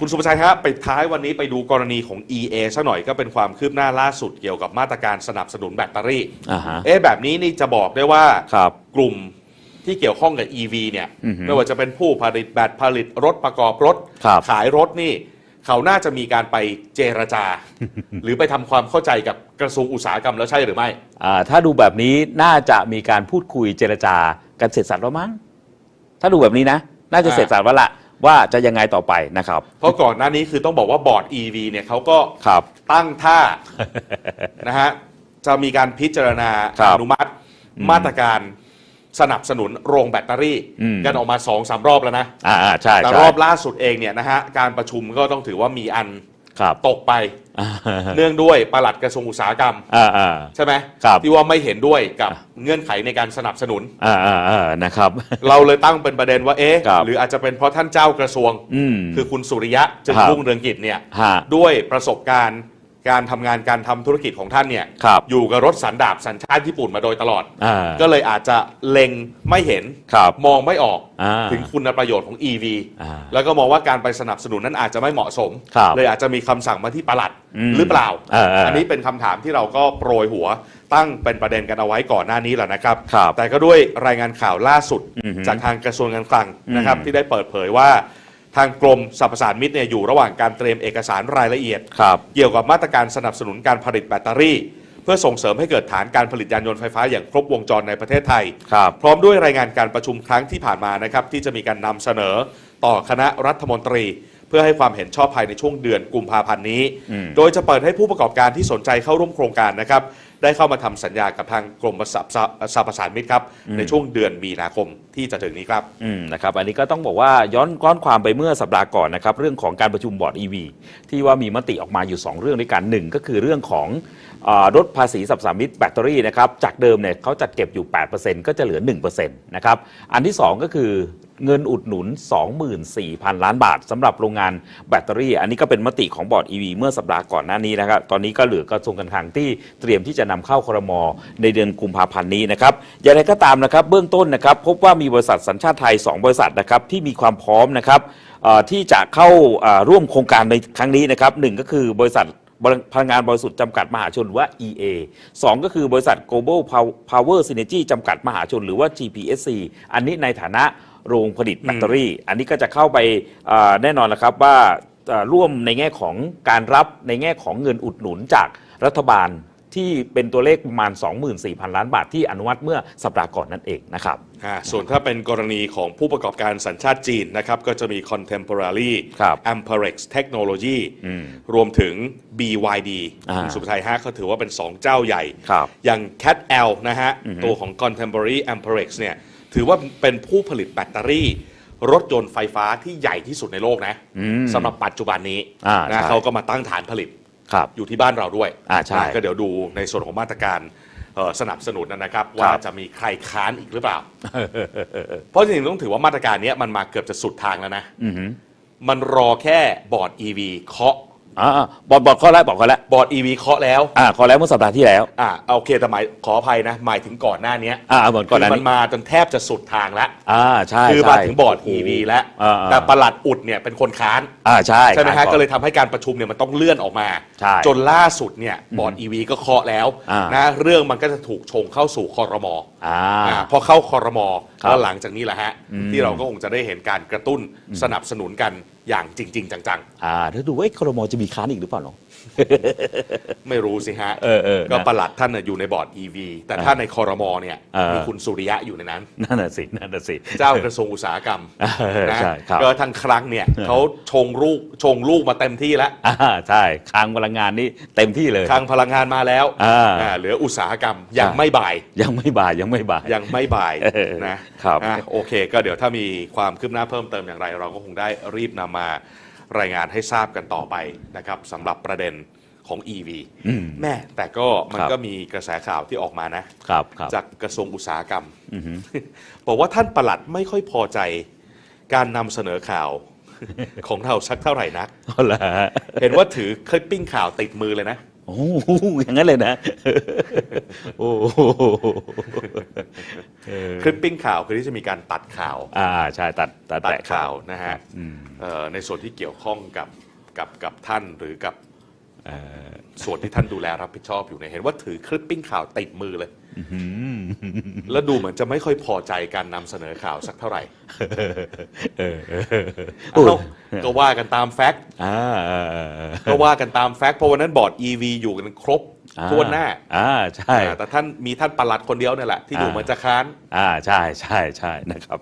คุณสุภชัยครับไปท้ายวันนี้ไปดูกรณีของ EA ซะหน่อยก็เป็นความคืบหน้าล่าสุดเกี่ยวกับมาตรการสนับสนุนแบตเตอรี่ อ่าฮะ เอ๊ะแบบนี้นี่จะบอกได้ว่าครับ กลุ่มที่เกี่ยวข้องกับ EV เนี่ย อือฮึไม่ว่าจะเป็นผู้ผลิตแบตผลิตรถประกอบรถ ครับ ขายรถนี่ เขาน่าจะมีการไปเจรจา หรือไปทำความเข้าใจกับกระทรวงอุตสาหกรรมแล้วใช่หรือไม่ อ่าถ้าดูแบบนี้น่าจะมีการพูดคุยเจรจากันเสร็จสับแล้วมั้งถ้าดูแบบนี้นะ น่าจะอ่า เสร็จสับแล้วละ ว่าจะยังไงต่อไปนะครับ เพราะก่อนหน้านี้คือต้องบอกว่าบอร์ด EV เนี่ยเขาก็ครับ ตั้งท่า นะฮะจะมีการพิจารณาครับอนุมัติมาตรการสนับสนุนโรงแบตเตอรี่ อืม กันออกมาสองสามรอบแล้วนะ อ่าอ่าใช่แต่ใช่รอบล่าสุดเองเนี่ยนะฮะการประชุมก็ต้องถือว่ามีอันครับ ตกไปอ่า เนื่องด้วยปลัดกระทรวงอุตสาหกรรมอ่าอ่าใช่ไหมครับที่ว่าไม่เห็นด้วยกับเงื่อนไขในการสนับสนุนอ่าอ่าอ่านะครับเราเลยตั้งเป็นประเด็นว่าเอ๊ะครับหรืออาจจะเป็นเพราะท่านเจ้ากระทรวงอืมคือคุณสุริยะจึงครับรุ่งเรืองกิจเนี่ยฮะด้วยประสบการณ์ การทำงานการทำธุรกิจของท่านเนี่ยครับอยู่กับรถสันดาบสัญชาติญี่ปุ่นมาโดยตลอด อ่าก็เลยอาจจะเล็งไม่เห็น ครับมองไม่ออกอ่าถึงคุณประโยชน์ของ EV อ่าแล้วก็มองว่าการไปสนับสนุนนั้นอาจจะไม่เหมาะสม ครับเลยอาจจะมีคำสั่งมาที่ปลัดอืมหรือเปล่าเออเอออันนี้เป็นคำถามที่เราก็โปรยหัวตั้งเป็นประเด็นกันเอาไว้ก่อนหน้านี้แหละนะครับ ครับแต่ก็ด้วยรายงานข่าวล่าสุดอือฮึจากทางกระทรวงการคลังนะครับอืมที่ได้เปิดเผยว่า ทางกรมสรรพสานมิตเนี่ยอยู่ระหว่างการเตรียมเอกสารรายละเอียด ครับ เกี่ยวกับมาตรการสนับสนุนการผลิตแบตเตอรี่ เพื่อส่งเสริมให้เกิดฐานการผลิตยานยนต์ไฟฟ้าอย่างครบวงจรในประเทศไทย ครับ พร้อมด้วยรายงานการประชุมครั้งที่ผ่านมานะครับ ที่จะมีการนำเสนอต่อคณะรัฐมนตรี เพื่อให้ความเห็นชอบภายในช่วงเดือนกุมภาพันธ์นี้ อืม โดยจะเปิดให้ผู้ประกอบการที่สนใจเข้าร่วมโครงการนะครับ ได้เข้ามาทำสัญญากับทางกรมสรรพสรรพสานมิตรครับ ในช่วงเดือนมีนาคมที่จะถึงนี้ครับอืมนะครับ อันนี้ก็ต้องบอกว่าย้อนก้อนความไปเมื่อสัปดาห์ก่อนนะครับ เรื่องของการประชุมบอร์ด EV ที่ว่ามีมติออกมาอยู่ 2 เรื่องด้วยกันหนึ่งก็คือเรื่องของเออลดภาษีสับสามิตแบตเตอรี่นะครับจากเดิมเนี่ยเขาจัดเก็บอยู่ 8%ก็จะเหลือ 1%นะครับอันที่ 2 ก็คือเงินอุดหนุน 24,000 ล้านบาทสำหรับโรงงานแบตเตอรี่ อันนี้ก็เป็นมติของบอร์ด EV เมื่อสัปดาห์ก่อนหน้านี้นะครับตอนนี้ก็เหลือกระทรวงการคลังที่เตรียมที่จะนำเข้าครมในเดือนกุมภาพันธ์นี้นะครับอย่างไรก็ตามนะครับเบื้องต้นนะครับพบว่ามีบริษัทสัญชาติไทย 2 บริษัทนะครับที่มีความพร้อมนะครับที่จะเข้าร่วมโครงการในครั้งนี้นะครับหนึ่งก็คือบริษัท พลังงานบริสุทธิ์จำกัดมหาชนหรือว่า EA 2 ก็คือบริษัท Global Power Synergy จำกัดมหาชนหรือว่า GPSC อันนี้ในฐานะโรงผลิตแบตเตอรี่ อันนี้ก็จะเข้าไปเอ่อแน่นอนแล้วครับว่าเอ่อร่วมในแง่ของการรับในแง่ของเงินอุดหนุนจากรัฐบาล ที่เป็นตัวเลขประมาณ 24,000 ล้านบาทที่อนุมัติเมื่อสัปดาห์ก่อนนั่นเองนะครับ อ่าส่วนถ้าเป็นกรณีของผู้ประกอบการสัญชาติจีนนะครับ ก็จะมี Contemporary ครับ Amperex Technology อืมรวมถึง BYD อ่าคุณสุภชัยฮะเขาถือว่าเป็น 2 เจ้าใหญ่ ครับอย่าง Cat L นะฮะอือฮึตัวของ Contemporary Amperex เนี่ย ถือว่าเป็นผู้ผลิตแบตเตอรี่ รถยนต์ไฟฟ้าที่ใหญ่ที่สุดในโลกนะอืมสำหรับปัจจุบันนี้อ่านะใช่ เขาก็มาตั้งฐานผลิต ครับอยู่ที่บ้านเราด้วยอ่าใช่ นะก็เดี๋ยวดูในส่วนของมาตรการเอ่อสนับสนุนนะครับ ว่าจะมีใครค้านอีกหรือเปล่า เพราะจริงๆต้องถือว่ามาตรการเนี้ยมันมาเกือบจะสุดทางแล้วนะ อือหือ มันรอแค่บอร์ด EV เคาะ อ่าๆบอกบอกข้อแรกบอกข้อแรกบอร์ด EV เคาะแล้ว อ่าข้อแรกเมื่อสัปดาห์ที่แล้วอ่าโอเคแต่หมายขออภัยนะ หมายถึงก่อนหน้าเนี้ยอ่าเหมือนก่อนหน้าคืมันี้นมาจนแทบจะสุดทางแล้วอ่าใช่คือใช่มาถึงบอร์ดโโห EV แล้ว อ่าๆแต่ประหลัดอุดเนี่ยเป็นคนค้าน อ่าใช่ใช่ไหมครัฮะบ ก็เลยทำให้การประชุมเนี่ยมันต้องเลื่อนออกมา ใช่จนล่าสุดเนี่ยบอร์ด EV ก็เคาะแล้วอ่าน นะเรื่องมันก็จะถูกชงเข้าสู่คอรมอ อ่า อ่าพอเข้าคอรมอครับแล้วหลังจากนี้แหละฮะอืมที่เราก็คงจะได้เห็นการกระตุ้นสนับสนุนกัน อย่างจริง ๆ จังอ่าถ้าดูว่าเอ๊ะครมจะมีค้านอีกหรือเปล่าเนาะ ๆ ไม่รู้สิฮะ เออเออก็นะประหลัดท่านน่ะอยู่ในบอร์ด EV แต่ถ้าในคอรมอเนี่ย เออ มีคุณสุริยะอยู่ในนั้น นั่นน่ะสินั่นน่ะสิ เจ้ากระทรวงอุตสาหกรรมเออนะใช่ครับ ก็ทางครั้งเนี่ยเขาชงลูกชงลูกมาเต็มที่แล้วอ่าใช่คลังพลังงานนี่เต็มที่เลย ทางพลังงานมาแล้วอ่า อ่าเหลืออุตสาหกรรมยังใช่ไม่บ่าย ยังไม่บ่ายยังไม่บ่าย ยังไม่บ่ายเออนะครับ อะโอเค ก็เดี๋ยวถ้ามีความคืบหน้าเพิ่มเติมอย่างไร เราก็คงได้รีบนำมารายงานให้ทราบกันต่อไปนะครับสำหรับประเด็นของ EV อืม แม่แต่ก็มันครับก็มีกระแสข่าวที่ออกมานะ ครับครับจากกระทรวงอุตสาหกรรม อือหือบอกว่าท่านประหลัดไม่ค่อยพอใจการนำเสนอข่าว ของเราสักเท่าไหร่นัก เอาละฮะ เห็นว่าถือคลิปปิ้งข่าวติดมือเลยนะ โอ้โหอย่างนั้นเลยนะ โอ้โหเออคลิปปิ้งข่าวคือที่จะมีการตัดข่าว อ่าใช่ตัดตัดตัดแปะข่าวนะฮะอืมเอ่อในส่วนที่เกี่ยวข้องกับกับกับท่านหรือกับเอ่อส่วนที่ท่านดูแลรับผิดชอบอยู่เนี่ยเห็นว่าถือคลิปปิ้งข่าวติดมือเลยหืม แล้วดูเหมือนจะไม่ค่อยพอใจการนำเสนอข่าวสักเท่าไหร่เออเออเอ้าก็ว่ากันตามแฟกต์อ่าเออเออเออก็ว่ากันตามแฟกต์เพราะวันนั้นบอร์ด EV อยู่กันครบอ่าทั่วหน้าอ่าใช่อ่าแต่ท่านมีท่านประหลัดคนเดียวเนี่ยแหละที่ดูอ่าเหมือนจะค้าน อ่าใช่ใช่ใช่นะครับ